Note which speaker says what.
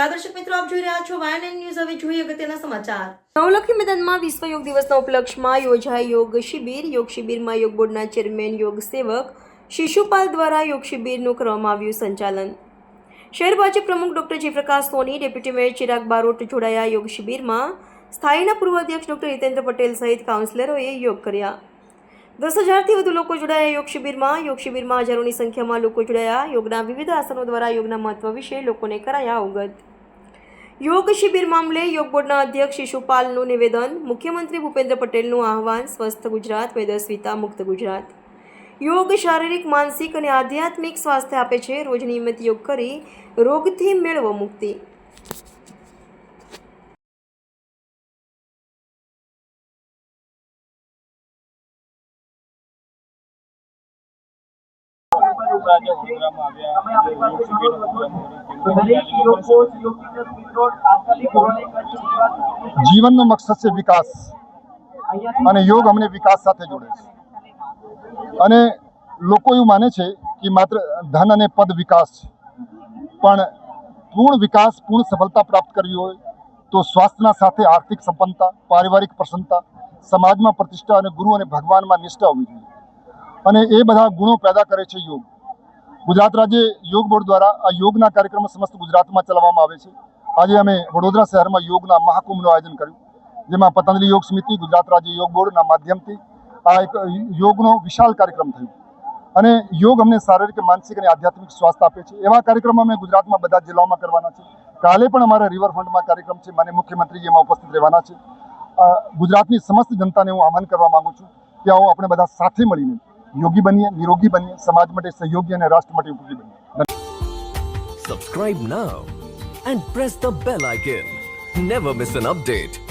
Speaker 1: દર્શક સમાચાર. નવલખી મેદાનમાં વિશ્વ યોગ દિવસના ઉપલક્ષમાં યોજાય યોગ શિબિર. યોગ શિબિરમાં યોગ બોર્ડના ચેરમેન, યોગ સેવક શિશુપાલ દ્વારા યોગ શિબિરનું કરવામાં આવ્યું સંચાલન. શહેર ભાજપ પ્રમુખ doctor Jayprakash Soni, deputy mayor Chirag Barot જોડાયા યોગ શિબિરમાં. સ્થાયીના પૂર્વ અધ્યક્ષ ડોક્ટર હિતેન્દ્ર પટેલ સહિત કાઉન્સિલરોએ યોગ કર્યા. દસ હજારથી વધુ લોકો જોડાયા યોગ શિબિરમાં. યોગ શિબિરમાં હજારોની સંખ્યામાં લોકો જોડાયા. યોગના વિવિધ આસનો દ્વારા યોગના મહત્વ વિશે લોકોને કરાયા અવગત. યોગ શિબિર મામલે યોગ બોર્ડના અધ્યક્ષ શિશુપાલનું નિવેદન. મુખ્યમંત્રી ભૂપેન્દ્ર પટેલનું આહવાન, સ્વસ્થ ગુજરાત મેદસ્વિતા મુક્ત ગુજરાત. યોગ શારીરિક, માનસિક અને આધ્યાત્મિક સ્વાસ્થ્ય આપે છે. રોજ નિયમિત યોગ કરી રોગથી મેળવો મુક્તિ.
Speaker 2: કરી શરૂઆત
Speaker 3: જીવનનો મકસદ છે વિકાસ. અને યોગ અમને વિકાસ સાથે જોડે છે. અને લોકો એવું માને છે કે માત્ર ધન અને પદ વિકાસ છે. પણ પૂર્ણ વિકાસ પૂર્ણ સફળતા પ્રાપ્ત કરવી હોય તો સ્વાસ્થ્યના સાથે આર્થિક સંપન્નતા પારિવારિક પ્રસન્નતા સમાજમાં પ્રતિષ્ઠા અને ગુરુ અને ભગવાનમાં નિષ્ઠા હોવી જોઈએ. અને એ બધા ગુણો પેદા કરે છે યોગ. ગુજરાત રાજ્ય યોગ બોર્ડ દ્વારા આ યોગના કાર્યક્રમો સમસ્ત ગુજરાતમાં ચલાવવામાં આવે છે. આજે અમે વડોદરા શહેરમાં યોગના મહાકુંભનું આયોજન કર્યું. જેમાં પતંજલિ યોગ સમિતિ, ગુજરાત રાજ્ય યોગ બોર્ડના માધ્યમથી આ એક યોગનો વિશાળ કાર્યક્રમ થયો. અને યોગ અમને શારીરિક, માનસિક અને આધ્યાત્મિક સ્વાસ્થ્ય આપે છે. એવા કાર્યક્રમો અમે ગુજરાતમાં બધા જિલ્લાઓમાં કરવાના છે. કાલે પણ અમારા રિવરફ્રન્ટમાં કાર્યક્રમ છે. મને મુખ્યમંત્રી એમાં ઉપસ્થિત રહેવાના છે. ગુજરાતની સમસ્ત જનતાને હું આહવાન કરવા માગું છું કે આવો આપણે બધા સાથે મળીને યોગી બનીએ નિરોગી બનીએ સમાજ માટે સહયોગી અને રાષ્ટ્ર માટે ઉપયોગી બનીએ
Speaker 4: Subscribe now and press the bell icon. Never miss an update.